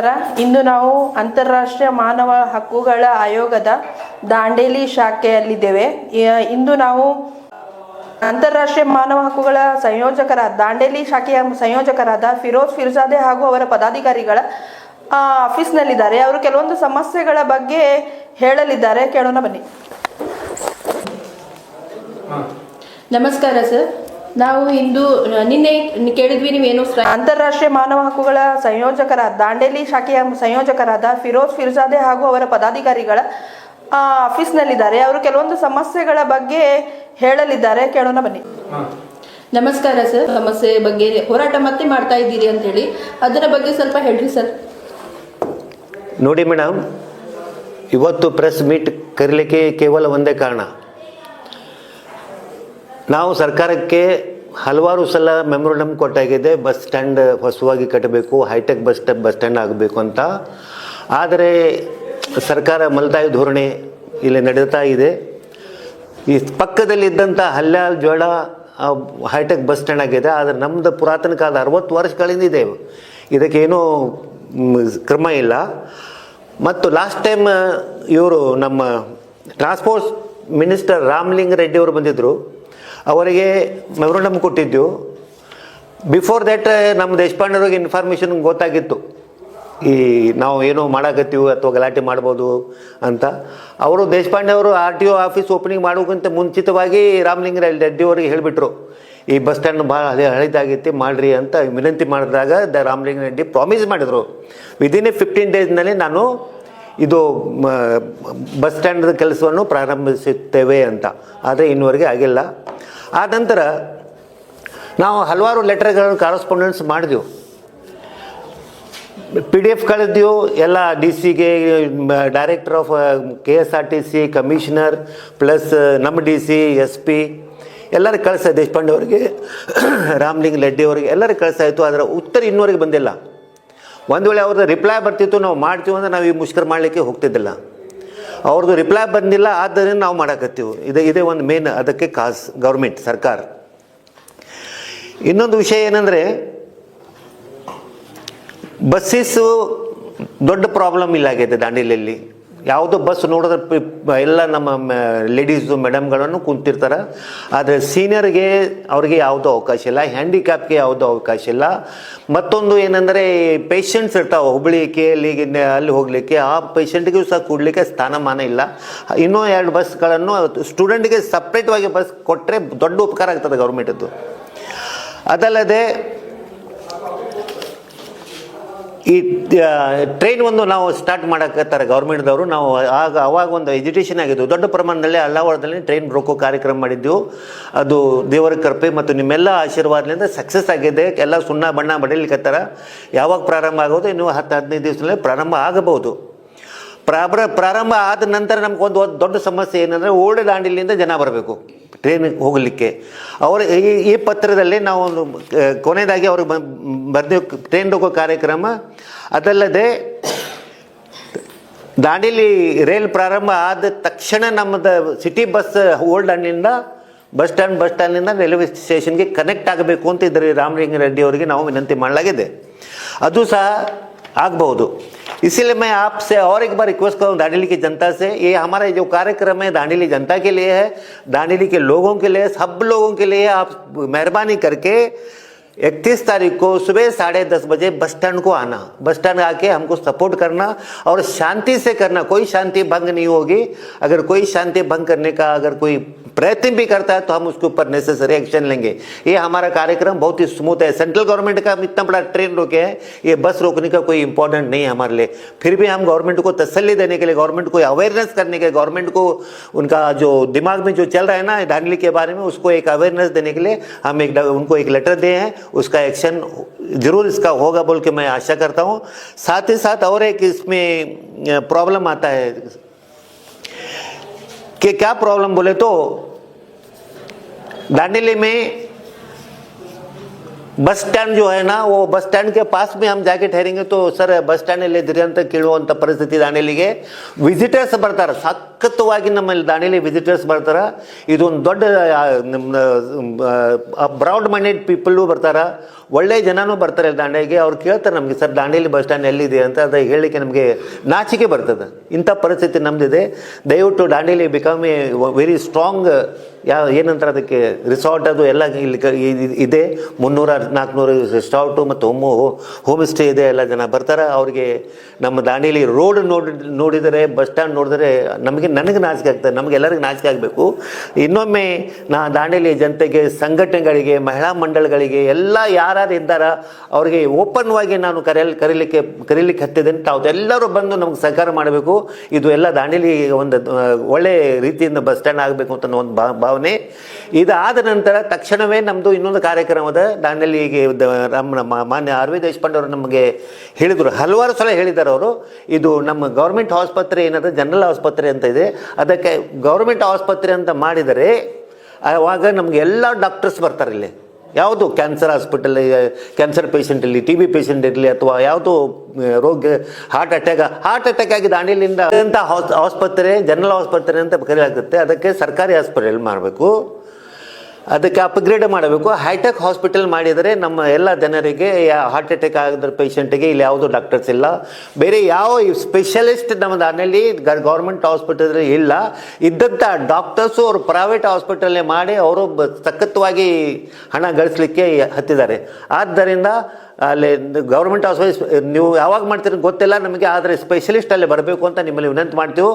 ನಮಸ್ಕಾರ ಇಂದು ನಾವು ಅಂತಾರಾಷ್ಟ್ರೀಯ ಮಾನವ ಹಕ್ಕುಗಳ ಆಯೋಗದ ದಾಂಡೇಲಿ ಶಾಖೆಯಲ್ಲಿದ್ದೇವೆ. ಇಂದು ನಾವು ಅಂತಾರಾಷ್ಟ್ರೀಯ ಮಾನವ ಹಕ್ಕುಗಳ ಸಂಯೋಜಕರ, ದಾಂಡೇಲಿ ಶಾಖೆಯ ಸಂಯೋಜಕರಾದ ಫಿರೋಜ್ ಫಿರ್ಜಾದೆ ಹಾಗೂ ಅವರ ಪದಾಧಿಕಾರಿಗಳ ಆಫೀಸ್ನಲ್ಲಿದ್ದಾರೆ. ಅವರು ಕೆಲವೊಂದು ಸಮಸ್ಯೆಗಳ ಬಗ್ಗೆ ಹೇಳಲಿದ್ದಾರೆ. ಕೇಳೋಣ ಬನ್ನಿ. ನಮಸ್ಕಾರ ಸರ್. ನಾವು ಇಂದು ನಿನ್ನೆ ಕೇಳಿದ್ವಿ ನೀವೇನು ಅಂತಾರಾಷ್ಟ್ರೀಯ ಮಾನವ ಹಕ್ಕುಗಳ ಸಂಯೋಜಕರ ದಾಂಡೇಲಿ ಶಾಖೆಯ ಸಂಯೋಜಕರಾದ ಫಿರೋಜ್ ಫಿರ್ಜಾದೆ ಹಾಗೂ ಅವರ ಪದಾಧಿಕಾರಿಗಳ ಆ, ಆಫೀಸ್ನಲ್ಲಿದ್ದಾರೆ. ಅವರು ಕೆಲವೊಂದು ಸಮಸ್ಯೆಗಳ ಬಗ್ಗೆ ಹೇಳಲಿದ್ದಾರೆ. ಕೇಳೋಣ ಬನ್ನಿ. ನಮಸ್ಕಾರ ಸರ್. ಸಮಸ್ಯೆ ಬಗ್ಗೆ ಹೋರಾಟ ಮತ್ತೆ ಮಾಡ್ತಾ ಇದ್ದೀರಿ ಅಂತ ಹೇಳಿ. ಅದರ ಬಗ್ಗೆ ಸ್ವಲ್ಪ ಹೇಳ್ರಿ ಸರ್. ನೋಡಿ ಮೇಡಮ್ ಇವತ್ತು ಪ್ರೆಸ್ ಮೀಟ್ ಕರೀಲಿಕ್ಕೆ ಕೇವಲ ಒಂದೇ ಕಾರಣ. ನಾವು ಸರ್ಕಾರಕ್ಕೆ ಹಲವಾರು ಸಲ ಮೆಮೊರಂಡಮ್ ಕೊಟ್ಟಾಗಿದೆ, ಬಸ್ ಸ್ಟ್ಯಾಂಡ್ ಹೊಸವಾಗಿ ಕಟ್ಟಬೇಕು, hitech bus stand bus stand ಆಗಬೇಕು ಅಂತ. ಆದರೆ ಸರ್ಕಾರ ಮಲತಾಯಿ ಧೋರಣೆ ಇಲ್ಲಿ ನಡೀತಾ ಇದೆ. ಈ ಪಕ್ಕದಲ್ಲಿದ್ದಂಥ ಹಲ್ಯಾಲ್ ಜೋಳ ಹೈಟೆಕ್ ಬಸ್ ಸ್ಟ್ಯಾಂಡ್ ಆಗಿದೆ, ಆದರೆ ನಮ್ಮದು ಪುರಾತನ ಕಾಲದ ಅರವತ್ತು ವರ್ಷಗಳಿಂದ ಇದೆ. ಇದಕ್ಕೇನೂ ಕ್ರಮ ಇಲ್ಲ. ಮತ್ತು ಲಾಸ್ಟ್ ಟೈಮ್ ಇವರು ನಮ್ಮ ಟ್ರಾನ್ಸ್ಪೋರ್ಟ್ ಮಿನಿಸ್ಟರ್ ರಾಮಲಿಂಗ ರೆಡ್ಡಿ ಅವರು ಬಂದಿದ್ದರು ಅವರಿಗೆ ಮೆಮೊರಂಡಮ್ ಕೊಟ್ಟಿದ್ದು. ಬಿಫೋರ್ ದ್ಯಾಟ್ ನಮ್ಮ ದೇಶಪಾಂಡೆವ್ರಿಗೆ ಇನ್ಫಾರ್ಮೇಷನ್ ಗೊತ್ತಾಗಿತ್ತು. ಈ ನಾವು ಏನೋ ಮಾಡಾಕತ್ತೀವಿ ಅಥವಾ ಗಲಾಟೆ ಮಾಡ್ಬೋದು ಅಂತ. ಅವರು ದೇಶಪಾಂಡೆ ಅವರು R T O office opening ಮಾಡೋಕ್ಕಿಂತ ಮುಂಚಿತವಾಗಿ ರಾಮಲಿಂಗ ರೆಡ್ಡಿ ಅವರಿಗೆ ಹೇಳಿಬಿಟ್ರು, ಈ ಬಸ್ ಸ್ಟ್ಯಾಂಡ್ ಭಾಳ ಹಳೆ ಹಳಿದಾಗೈತಿ, ಮಾಡ್ರಿ ಅಂತ ವಿನಂತಿ ಮಾಡಿದಾಗ ದ ರಾಮಲಿಂಗ ರೆಡ್ಡಿ ಪ್ರಾಮಿಸ್ ಮಾಡಿದರು. ವಿದಿನ್ ಎ ಫಿಫ್ಟೀನ್ ಡೇಸ್ನಲ್ಲಿ ನಾನು ಇದು ಬಸ್ ಸ್ಟ್ಯಾಂಡ್ದ ಕೆಲಸವನ್ನು ಪ್ರಾರಂಭಿಸುತ್ತೇವೆ ಅಂತ. ಆದರೆ ಇನ್ನುವರೆಗೆ ಆಗಿಲ್ಲ. ಆ ನಂತರ ನಾವು ಹಲವಾರು ಲೆಟರ್ಗಳನ್ನು ಕಾರಸ್ಪಾಂಡೆನ್ಸ್ ಮಾಡಿದೆವು. ಪಿ ಡಿ ಎಫ್ ಕಳೆದೆವು ಎಲ್ಲ ಡಿ ಸಿಗೆ director of K S R T C commissioner plus ನಮ್ಮ ಡಿ ಸಿ ಎಸ್ ಪಿ ಎಲ್ಲರಿಗೆ ಕಳಿಸ ದೇಶಪಾಂಡೆ ಅವರಿಗೆ ರಾಮಲಿಂಗ ರೆಡ್ಡಿ ಅವರಿಗೆ ಎಲ್ಲರೂ ಕಳಿಸಾಯಿತು ಆದರೆ ಉತ್ತರ ಇನ್ನುವರೆಗೆ ಬಂದಿಲ್ಲ. ಒಂದು ವೇಳೆ ಅವ್ರದ್ದು ರಿಪ್ಲೈ ಬರ್ತಿತ್ತು, ನಾವು ಮಾಡ್ತೀವಿ ಅಂದರೆ ನಾವು ಈ ಮುಷ್ಕರ ಮಾಡಲಿಕ್ಕೆ ಹೋಗ್ತಿದ್ದಿಲ್ಲ. ಅವ್ರದ್ದು ರಿಪ್ಲೈ ಬಂದಿಲ್ಲ, ಆದ್ದರಿಂದ ನಾವು ಮಾಡಕತ್ತೀವಿ. ಇದು, ಇದೇ ಒಂದು ಮೇನ್ ಅದಕ್ಕೆ ಕಾಸ್ ಗೌರ್ಮೆಂಟ್ ಸರ್ಕಾರ. ಇನ್ನೊಂದು ವಿಷಯ ಏನಂದರೆ ಬಸ್ಸಸ್ಸು ದೊಡ್ಡ ಪ್ರಾಬ್ಲಮ್ ಇಲ್ಲ ಆಗಿದೆ ದಾಂಡೇಲಿಯಲ್ಲಿ. ಯಾವುದೋ ಬಸ್ ನೋಡಿದ್ರೆ ಎಲ್ಲ ನಮ್ಮ ಲೇಡೀಸು ಮೇಡಮ್ಗಳನ್ನು ಕುಂತಿರ್ತಾರೆ. ಆದರೆ ಸೀನಿಯರ್ಗೆ ಅವ್ರಿಗೆ ಯಾವುದೂ ಅವಕಾಶ ಇಲ್ಲ ಹ್ಯಾಂಡಿಕ್ಯಾಪ್ಗೆ ಯಾವುದೂ ಅವಕಾಶ ಇಲ್ಲ. ಮತ್ತೊಂದು ಏನಂದರೆ ಪೇಷಂಟ್ಸ್ ಇರ್ತಾವೆ ಹುಬ್ಬಳ್ಳಿ ಕೆ ಅಲ್ಲಿ ಹೋಗಲಿಕ್ಕೆ, ಆ ಪೇಷಂಟ್ಗೂ ಸಹ ಕೂಡಲಿಕ್ಕೆ ಸ್ಥಾನಮಾನ ಇಲ್ಲ. ಇನ್ನೂ ಎರಡು ಬಸ್ಗಳನ್ನು ಸ್ಟೂಡೆಂಟ್ಗೆ ಸಪ್ರೇಟ್ವಾಗಿ ಬಸ್ ಕೊಟ್ಟರೆ ದೊಡ್ಡ ಉಪಕಾರ ಆಗ್ತದೆ ಗೌರ್ಮೆಂಟದ್ದು ಅದಲ್ಲದೆ ಈ ಟ್ರೈನ್ ಒಂದು ನಾವು ಸ್ಟಾರ್ಟ್ ಮಾಡಕತ್ತಾರೆ ಗೌರ್ಮೆಂಟ್ದವರು ನಾವು ಆಗ ಅವಾಗ ಒಂದು ಎಜುಟೇಷನ್ ಆಗಿದ್ದು ದೊಡ್ಡ ಪ್ರಮಾಣದಲ್ಲಿ ಅಲ್ಲಾವಳದಲ್ಲಿ ಟ್ರೈನ್ ಬ್ರೋಕೋ ಕಾರ್ಯಕ್ರಮ ಮಾಡಿದ್ದೆವು ಅದು ದೇವರ ಕೃಪೆ ಮತ್ತು ನಿಮ್ಮೆಲ್ಲ ಆಶೀರ್ವಾದದಿಂದ ಸಕ್ಸಸ್ ಆಗಿದೆ. ಎಲ್ಲ ಸುಣ್ಣ ಬಣ್ಣ ಬಡೀಲಿಕತ್ತಾರ. ಯಾವಾಗ ಪ್ರಾರಂಭ ಆಗೋದು? ಇನ್ನು ಹತ್ತು, ಹದಿನೈದು ದಿವಸದಲ್ಲಿ ಪ್ರಾರಂಭ ಆಗಬಹುದು. ಪ್ರಾರಂಭ ಆದ ನಂತರ ನಮ್ಗೊಂದು ದೊಡ್ಡ ಸಮಸ್ಯೆ ಏನಂದರೆ ಓಲ್ಡ್ ದಾಂಡಿಲಿಂದ ಜನ ಬರಬೇಕು. ಟ್ರೈನ್ ಹೋಗಲಿಕ್ಕೆ. ಅವರು ಈ ಈ ಪತ್ರದಲ್ಲಿ ನಾವು ಒಂದು ಕೊನೆಯದಾಗಿ ಅವ್ರಿಗೆ ಬರೆದ ಟ್ರೈನ್ ಹೋಗೋ ಕಾರ್ಯಕ್ರಮ. ಅದಲ್ಲದೆ, ದಾಂಡೇಲಿ ರೈಲ್ ಪ್ರಾರಂಭ ಆದ ತಕ್ಷಣ ನಮ್ಮದು ಸಿಟಿ ಬಸ್ ಓಲ್ಡ್ ಹಣ್ಣಿಂದ ಬಸ್ ಸ್ಟ್ಯಾಂಡ್, ಬಸ್ ಸ್ಟ್ಯಾಂಡಿಂದ ರೈಲ್ವೆ ಸ್ಟೇಷನ್ಗೆ ಕನೆಕ್ಟ್ ಆಗಬೇಕು ಅಂತ ಇದ್ದರೆ ರಾಮಲಿಂಗ ರೆಡ್ಡಿ ಅವರಿಗೆ ನಾವು ವಿನಂತಿ ಮಾಡಲಾಗಿದೆ. ಅದು ಸಹ ಆಗಬಹುದು. इसीलिए मैं आपसे और एक बार रिक्वेस्ट करूँ दांडेली की जनता से। ये हमारा जो कार्यक्रम है दांडेली जनता के लिए है दांडेली के लोगों के लिए, सब लोगों के लिए आप मेहरबानी करके इकतीस तारीख को सुबह साढ़े दस बजे बस स्टैंड को आना। बस स्टैंड आके हमको सपोर्ट करना और शांति से करना। कोई शांति भंग नहीं होगी। अगर कोई शांति भंग करने का अगर कोई प्रयत्न भी करता है तो हम उसके ऊपर नेसेसरी एक्शन लेंगे। ये हमारा कार्यक्रम बहुत ही स्मूथ है। सेंट्रल गवर्नमेंट का इतना बड़ा ट्रेन रोके हैं, ये बस रोकने का कोई इंपॉर्टेंट नहीं है हमारे लिए। फिर भी हम गवर्नमेंट को तसल्ली देने के लिए गवर्नमेंट को अवेयरनेस करने के लिए गवर्नमेंट को उनका जो दिमाग में जो चल रहा है ना दांडली के बारे में, उसको एक अवेयरनेस देने के लिए हम एक उनको एक लेटर दिए हैं। उसका एक्शन ज़रूर इसका होगा बोल के मैं आशा करता हूँ। साथ ही साथ और एक इसमें प्रॉब्लम आता है कि क्या प्रॉब्लम बोले तो दांडेली में ಬಸ್ ಸ್ಟ್ಯಾಂಡ್ जो है ना वो बस स्टैंड के पास में हम जाके ठहरेंगे तो ಸರ್ ಬಸ್ ಸ್ಟ್ಯಾಂಡಲ್ಲಿ ದಿರಿ ಅಂತ ಕೇಳುವಂಥ ಪರಿಸ್ಥಿತಿ ದಾಂಡೇಲಿಗೆ ವಿಸಿಟರ್ಸ್ ಬರ್ತಾರೆ ಸಾಕ್ ಸಖತ್ತವಾಗಿ ನಮ್ಮಲ್ಲಿ ದಾಂಡೇಲಿ ವಿಸಿಟರ್ಸ್ ಬರ್ತಾರೆ ಇದೊಂದು ದೊಡ್ಡ ಆ, ನಮ್ಮ ಬ್ರೌಡ್ ಮೈಂಡೆಡ್ ಪೀಪಲ್ಲು ಬರ್ತಾರೆ ಒಳ್ಳೆ ಜನನೂ ಬರ್ತಾರೆ ದಾಂಡೆಗೆ ಅವ್ರು ಕೇಳ್ತಾರೆ ನಮಗೆ, ಸರ್, ದಾಂಡೇಲಿ ಬಸ್ ಸ್ಟ್ಯಾಂಡ್ ಎಲ್ಲಿದೆ? ಅಂತ ಅದು ಹೇಳಲಿಕ್ಕೆ ನಮಗೆ ನಾಚಿಕೆ ಬರ್ತದೆ. ಇಂಥ ಪರಿಸ್ಥಿತಿ ನಮ್ಮದಿದೆ ದಯವಿಟ್ಟು Dandeli become a very strong ಯಾವ ಏನಂತಾರೆ ಅದಕ್ಕೆ ರಿಸಾರ್ಟ್ ಅದು ಎಲ್ಲ ಇಲ್ಲಿ ಇದೆ. ಮುನ್ನೂರ ನಾಲ್ಕುನೂರು ರಿಸಾರ್ಟು ಮತ್ತು ಹೋಮು ಹೋಮ್ ಸ್ಟೇ ಇದೆ, ಎಲ್ಲ ಜನ ಬರ್ತಾರೆ. ಅವ್ರಿಗೆ ನಮ್ಮ ದಾಂಡೇಲಿ ರೋಡ್ ನೋಡಿ, ನೋಡಿದರೆ, ಬಸ್ ಸ್ಟ್ಯಾಂಡ್ ನೋಡಿದರೆ ನಮಗೆ, ನನಗೆ ನಾಚಿಕೆ ಆಗ್ತದೆ. ನಮಗೆ ಎಲ್ಲರಿಗೂ ನಾಚಿಕೆ ಆಗಬೇಕು. ಇನ್ನೊಮ್ಮೆ ನಾ ದಾಂಡೇಲಿ ಜನತೆಗೆ, ಸಂಘಟನೆಗಳಿಗೆ, ಮಹಿಳಾ ಮಂಡಳಗಳಿಗೆ, ಎಲ್ಲ ಯಾರ್ಯಾರು ಇದ್ದಾರ? ಅವರಿಗೆ ಆಗಿ ನಾನು ಕರೆಯಲ್, ಕರೀಲಿಕ್ಕೆ ಕರೀಲಿಕ್ಕೆ ಹತ್ತಿದ್ದೇನೆ. ತಾವು ಎಲ್ಲರೂ ಬಂದು ನಮ್ಗೆ ಸಹಕಾರ ಮಾಡಬೇಕು. ಇದು ಎಲ್ಲ ದಾಂಡೇಲಿ ಒಂದು, ಒಳ್ಳೆ ರೀತಿಯಿಂದ ಬಸ್ ಸ್ಟ್ಯಾಂಡ್ ಆಗಬೇಕು ಅಂತ ಒಂದು ಭಾವನೆ. ಇದಾದ ನಂತರ ತಕ್ಷಣವೇ ನಮ್ಮದು ಇನ್ನೊಂದು ಕಾರ್ಯಕ್ರಮದ ದಾಂಡೇಲಿಗೆ ನಮ್ಮ ಮಾನ್ಯ ಆರ್ ವಿ ದೇಶಪಾಂಡೆ ಅವರು ನಮಗೆ ಹೇಳಿದರು. ಹಲವಾರು ಸಲ ಹೇಳಿದ್ದಾರೆ ಅವರು. ಇದು ನಮ್ಮ ಗೌರ್ಮೆಂಟ್ ಆಸ್ಪತ್ರೆ ಏನಾದರೂ ಜನರಲ್ ಆಸ್ಪತ್ರೆ ಅಂತ ಇದೆ. ಅದಕ್ಕೆ ಗೌರ್ಮೆಂಟ್ ಆಸ್ಪತ್ರೆ ಅಂತ ಮಾಡಿದರೆ, ಆವಾಗ ನಮಗೆ ಎಲ್ಲ ಡಾಕ್ಟರ್ಸ್ ಬರ್ತಾರೆ ಇಲ್ಲಿ. ಯಾವುದು ಕ್ಯಾನ್ಸರ್ ಹಾಸ್ಪಿಟಲ್ ಕ್ಯಾನ್ಸರ್ ಪೇಷಂಟ್ ಇರಲಿ ಟಿ ಬಿ ಪೇಷಂಟ್ ಇರಲಿ ಅಥವಾ ಯಾವುದು ರೋಗ ಹಾರ್ಟ್ ಅಟ್ಯಾಕ್ ಹಾರ್ಟ್ ಅಟ್ಯಾಕ್ ಆಗಿ ದಾಂಡೇಲಿಂದ ಅಂತ ಆಸ್ಪತ್ರೆ ಜನರಲ್ ಆಸ್ಪತ್ರೆ ಅಂತ ಕರೆಯಲಾಗುತ್ತೆ ಅದಕ್ಕೆ ಸರ್ಕಾರಿ ಆಸ್ಪತ್ರೆಯಲ್ಲಿ ಮಾಡಬೇಕು. ಅದಕ್ಕೆ ಅಪ್ಗ್ರೇಡ್ ಮಾಡಬೇಕು. ಹೈಟೆಕ್ ಹಾಸ್ಪಿಟಲ್ ಮಾಡಿದರೆ ನಮ್ಮ ಎಲ್ಲ ಜನರಿಗೆ ಹಾರ್ಟ್ ಅಟ್ಯಾಕ್ ಆಗಿದ್ರ ಪೇಷಂಟಿಗೆ ಇಲ್ಲಿ ಯಾವುದೂ ಡಾಕ್ಟರ್ಸ್ ಇಲ್ಲ. ಬೇರೆ ಯಾವ ಸ್ಪೆಷಲಿಸ್ಟ್ ನಮ್ಮ ದಾನಲ್ಲಿ ಗೌರ್ಮೆಂಟ್ ಹಾಸ್ಪಿಟಲ್ ಇಲ್ಲ. ಇದ್ದಂಥ ಡಾಕ್ಟರ್ಸು ಅವರು ಪ್ರೈವೇಟ್ ಹಾಸ್ಪಿಟಲ್ಲೇ ಮಾಡಿ, ಅವರು ಸಖತ್ತವಾಗಿ ಹಣ ಗಳಿಸ್ಲಿಕ್ಕೆ ಹತ್ತಿದ್ದಾರೆ. ಆದ್ದರಿಂದ ಅಲ್ಲಿ ಗೌರ್ಮೆಂಟ್ ಹಾಸ್ಪಿಟಲ್ ನೀವು ಯಾವಾಗ ಮಾಡ್ತೀರಿ ಗೊತ್ತಿಲ್ಲ. ನಮಗೆ ಆದರೆ ಸ್ಪೆಷಲಿಸ್ಟ್ ಅಲ್ಲಿ ಬರಬೇಕು ಅಂತ ನಿಮ್ಮಲ್ಲಿ ವಿನಂತಿ ಮಾಡ್ತೀವಿ.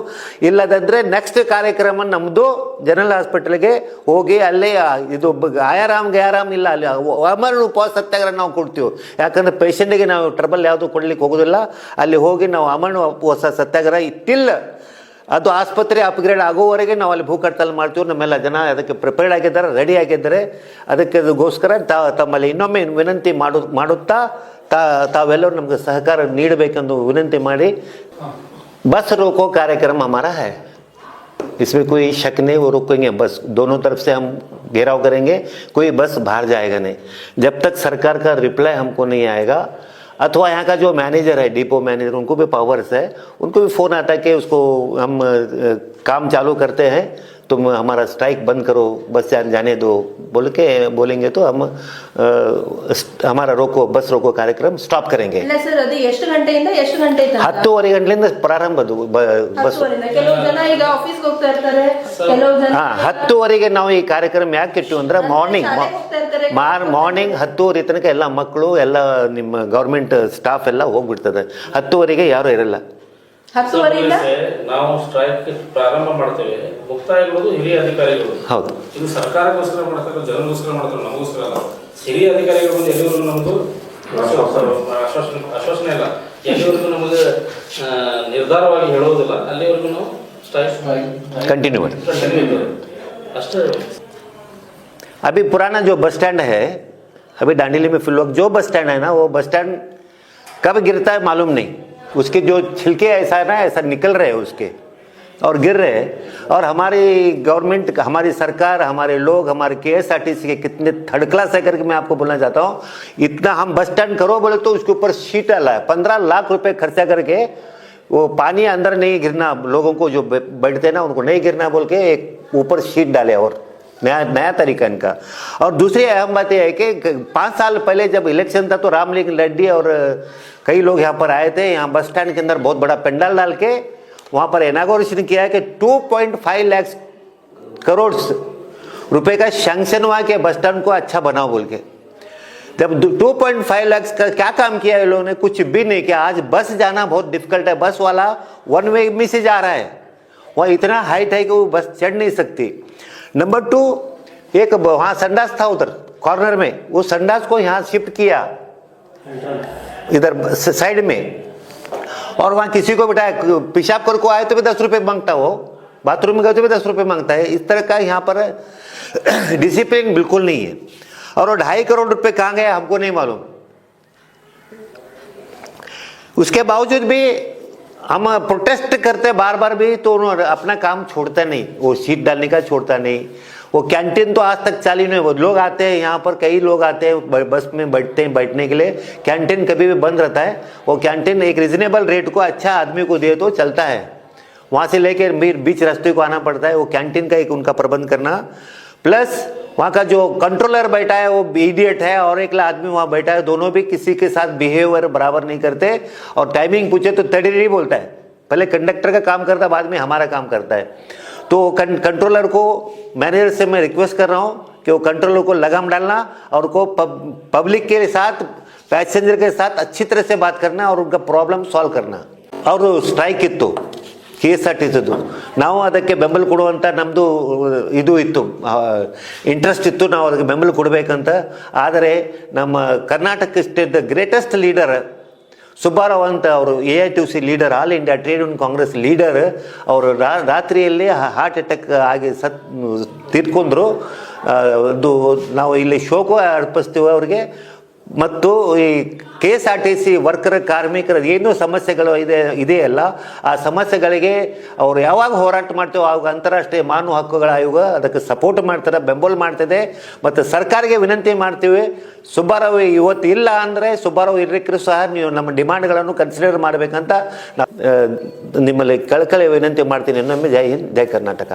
ಇಲ್ಲದಂದರೆ ನೆಕ್ಸ್ಟ್ ಕಾರ್ಯಕ್ರಮ ನಮ್ಮದು ಜನರಲ್ ಹಾಸ್ಪಿಟಲ್ಗೆ ಹೋಗಿ ಅಲ್ಲಿ ಇದು ಆಯಾರಾಮ್ ಗಯಾರಾಮ್ ಇಲ್ಲ, ಅಲ್ಲಿ ಅಮರಣ ಉಪವಾಸ ಸತ್ಯಾಗ್ರಹ ನಾವು ಕೊಡ್ತೀವಿ. ಯಾಕಂದ್ರೆ ಪೇಷಂಟಿಗೆ ನಾವು ಟ್ರಬಲ್ ಯಾವುದು ಕೊಡ್ಲಿಕ್ಕೆ ಹೋಗೋದಿಲ್ಲ. ಅಲ್ಲಿ ಹೋಗಿ ನಾವು ಅಮರಣ ಉಪವಾಸ ಸತ್ಯಾಗ್ರಹ ಇಟ್ಟಿಲ್ಲ. ಅದು ಆಸ್ಪತ್ರೆ ಅಪ್ಗ್ರೇಡ್ ಆಗೋವರೆಗೆ ನಾವು ಅಲ್ಲಿ ಭೂಕಟ್ಟಲ್ಲಿ ಮಾಡ್ತೀವಿ ನಮ್ಮೆಲ್ಲ ಜನ ಅದಕ್ಕೆ ಪ್ರಿಪೇರ್ಡ್ ಆಗಿದ್ದಾರೆ ರೆಡಿ ಆಗಿದ್ದಾರೆ ಅದಕ್ಕೆ ಅದಕ್ಕೋಸ್ಕರ ತಾ ತಮ್ಮಲ್ಲಿ ಇನ್ನೊಮ್ಮೆ ವಿನಂತಿ ಮಾಡು ಮಾಡುತ್ತಾ ತಾ ತಾವೆಲ್ಲರೂ ನಮಗೆ ಸಹಕಾರ ನೀಡಬೇಕೆಂದು ವಿನಂತಿ ಮಾಡಿ बस रोको कार्यक्रम हमारा है इसमें कोई शक नहीं वो रुकेंगे बस दोनों तरफ से हम घेराव करेंगे कोई बस बाहर जाएगा नहीं जब तक सरकार का रिप्लाई हमको नहीं आएगा अथवा यहाँ का जो मैनेजर है डिपो मैनेजर उनको भी पावर्स है। उनको भी फ़ोन आता है कि उसको हम काम चालू करते हैं। तुम हमारा स्ट्राइक बंद करो बस जान जाने दो बोल के बोलेंगे तो हम अ, स्ट- हमारा रोको बस रोको कार्यक्रम स्टॉप करेंगे ಇಲ್ಲ ಸರ್ ಅದು ಎಷ್ಟು ಗಂಟೆಯಿಂದ ಎಷ್ಟು ಗಂಟೆ ತನಕ? ಹತ್ತುವರೆ ಗಂಟೆಯಿಂದ ಪ್ರಾರಂಭ ಅದು ಬ- ಬಸ್ ಹತ್ತುವರೆಯಿಂದ ಕೆಲವು ಜನ ಈಗ ಆಫೀಸ್ಗೆ ಹೋಗ್ತಾ ಇರ್ತಾರೆ ಕೆಲವು ಜನ ಹಾ ಹತ್ತುವರೆಗೆ ನಾವು ಈ ಕಾರ್ಯಕ್ರಮ ಯಾಕೆ ಇಟ್ಟು ಅಂದ್ರೆ ಮಾರ್ನಿಂಗ್ ಶಾಲೆಗೆ ಹೋಗ್ತಾ ಇರ್ತಾರೆ. ಮಾರ್ ಮಾರ್ನಿಂಗ್ ಹತ್ತುವರೆ ತನಕ ಎಲ್ಲ ಮಕ್ಕಳು ಎಲ್ಲ ನಿಮ್ಮ ಗೌರ್ಮೆಂಟ್ ಸ್ಟಾಫ್ ಎಲ್ಲ ಹೋಗ್ಬಿಡ್ತದೆ ಹತ್ತುವರೆಗೆ ಯಾರು ಇರಲ್ಲ ಹತ್ತುವರೆಯಿಂದ ನಾವು ಸ್ಟ್ರೈಕ್ ಪ್ರಾರಂಭ ಮಾಡ್ತೇವೆ ಮುಕ್ತಾಯಗೊಳ್ಳೋದು ಹಿರಿಯ ಅಧಿಕಾರಿಗಳು ಹೌದು ಇದು ಸರ್ಕಾರಕ್ಕೋಸ್ಕರ ಮಾಡ್ತಾರೆ ಜನರಿಗೋಸ್ಕರ ಮಾಡ್ತಾರೆ ನಮಗೋಸ್ಕರ ಅಲ್ಲ ಹಿರಿಯ ಅಧಿಕಾರಿಗಳು ಬಂದು ಎಲ್ಲಿವರೆಗೂ ನಮ್ದು ಆಶ್ವಾಸನೆ ಆಶ್ವಾಸನೆ ಇಲ್ಲ ಎಲ್ಲಿವರೆಗೂ ನಮಗೆ ಆ, ನಿರ್ಧಾರವಾಗಿ ಹೇಳೋದಿಲ್ಲ ಅಲ್ಲಿವರೆಗೂ ನಾವು ಸ್ಟ್ರೈಕ್ ಕಂಟಿನ್ಯೂ ಮಾಡಿ ಕಂಟಿನ್ಯೂ ಇದ್ದೇವೆ ಅಷ್ಟೇ अभी पुराना जो बस स्टैंड है अभी दांडेली में फिलहाल जो बस स्टैंड है ना वो बस स्टैंड कब गिरता है मालूम नहीं उसके जो छिलके ऐसा है ना ऐसा निकल रहे हैं उसके और गिर रहे हैं। और हमारी गवर्नमेंट, हमारी सरकार, हमारे लोग, हमारे के एस आर टी सी के कितने थर्ड क्लास है करके मैं आपको बोलना चाहता हूँ। इतना हम बस स्टैंड करो बोले तो उसके ऊपर शीट डाला है। पंद्रह लाख रुपए खर्चा करके वो पानी अंदर नहीं गिरना, लोगों को जो बैठते ना, उनको नहीं गिरना बोल के एक ऊपर शीट डाले और नया नया तरीका इनका। और दूसरी अहम बात यह है कि पाँच साल पहले जब इलेक्शन था तो रामलिंग रेड्डी और कई लोग यहाँ पर आए थे, यहाँ बस स्टैंड के अंदर बहुत बड़ा पंडाल डाल के वहाँ पर इनागोरेशन किया है कि 2.5 लाख करोड़ रुपए का सैंक्शन हुआ कि बस स्टैंड को अच्छा बनाओ बोल के। जब 2.5 लाख का क्या काम किया इन लोगों ने? कुछ भी नहीं किया। आज बस जाना बहुत डिफ़िकल्ट है। बस वाला वन वे में से जा रहा है। वहाँ इतना हाइट है कि वो बस चढ़ नहीं सकती। नंबर टू एक वहाँ संडास था उधर कॉर्नर में। वो संडास को यहाँ शिफ्ट किया। इधर साइड में। और वहाँ किसी को बिठाया पेशाब कर को आए तो भी दस रुपये माँगता वो। बाथरूम में गए तो भी दस रुपये माँगता है। इस तरह का यहाँ पर डिसिप्लिन बिल्कुल नहीं है। और वो ढाई करोड़ रुपए कहाँ गए, हमको नहीं मालूम। उसके बावजूद भी हम प्रोटेस्ट करते बार बार भी तो उन्होंने अपना काम छोड़ता नहीं। वो सीट डालने का छोड़ता नहीं। वो कैंटीन तो आज तक चालू नहीं वो लोग आते हैं, यहाँ पर कई लोग आते हैं बस में बैठते हैं, बैठने के लिए। कैंटीन कभी भी बंद रहता है। वो कैंटीन एक रिजनेबल रेट को अच्छा आदमी को दे तो चलता है। वहाँ से लेकर बीच रास्ते को आना पड़ता है। वो कैंटीन का एक उनका प्रबंध करना। प्लस वहाँ का जो कंट्रोलर बैठा है, वो इडियट है और एक आदमी वहाँ बैठा है। दोनों भी किसी के साथ बिहेवियर बराबर नहीं करते। और टाइमिंग पूछे तो तड़ी बोलता है। पहले कंडक्टर का काम करता बाद में हमारा काम करता है। तो कंट्रोलर को मैनेजर से मैं रिक्वेस्ट कर रहा हूँ कि वो कंट्रोलर को लगाम डालना और को पब, पब्लिक के साथ पैसेंजर के साथ अच्छी तरह से बात करना और उनका प्रॉब्लम सॉल्व करना। ಅವರು ಸ್ಟ್ರೈಕ್ ಇತ್ತು ಕೆ ಎಸ್ ಆರ್ ಟಿ ಸಿದು ನಾವು ಅದಕ್ಕೆ ಬೆಂಬಲ ಕೊಡುವಂಥ ನಮ್ಮದು ಇದು ಇತ್ತು ಇಂಟ್ರೆಸ್ಟ್ ಇತ್ತು ನಾವು ಅದಕ್ಕೆ ಬೆಂಬಲ ಕೊಡಬೇಕಂತ ಆದರೆ ನಮ್ಮ ಕರ್ನಾಟಕ ಸ್ಟೇಟ್ ಸುಬ್ಬಾರಾವ್ ಅಂತ ಅವರು A I T C leader all India trade union congress leader ಅವರು ರಾತ್ರಿಯಲ್ಲಿ ಹಾರ್ಟ್ ಅಟ್ಯಾಕ್ ಆಗಿ ಸತ್, ತೀರ್ಕೊಂಡ್ರು. ಅದು ನಾವು ಇಲ್ಲಿ ಶೋಕ ಅರ್ಪಿಸ್ತೀವಿ ಅವ್ರಿಗೆ. ಮತ್ತು ಈ K S R T C worker, ಕಾರ್ಮಿಕರ ಏನು ಸಮಸ್ಯೆಗಳು ಇದೆ, ಇದೆಯಲ್ಲ, ಆ ಸಮಸ್ಯೆಗಳಿಗೆ ಅವರು ಯಾವಾಗ ಹೋರಾಟ ಮಾಡ್ತೇವೆ ಆವಾಗ ಅಂತಾರಾಷ್ಟ್ರೀಯ ಮಾನವ ಹಕ್ಕುಗಳ ಆಯೋಗ ಅದಕ್ಕೆ ಸಪೋರ್ಟ್ ಮಾಡ್ತಾರೆ, ಬೆಂಬಲ ಮಾಡ್ತದೆ. ಮತ್ತು ಸರ್ಕಾರಕ್ಕೆ ವಿನಂತಿ ಮಾಡ್ತೀವಿ, ಸುಬ್ಬಾರಾವ್ ಇವತ್ತು ಇಲ್ಲ ಅಂದರೆ ಸುಬ್ಬಾರಾವ್ ಇರಲಿಕ್ಕೂ ಸಹ ನೀವು ನಮ್ಮ ಡಿಮಾಂಡ್ಗಳನ್ನು ಕನ್ಸಿಡರ್ ಮಾಡಬೇಕಂತ ನಿಮ್ಮಲ್ಲಿ ಕಳಕಳಿ ವಿನಂತಿ ಮಾಡ್ತೀನಿ, ಇನ್ನೊಮ್ಮೆ ಜೈ ಹಿಂದ್, ಜೈ ಕರ್ನಾಟಕ.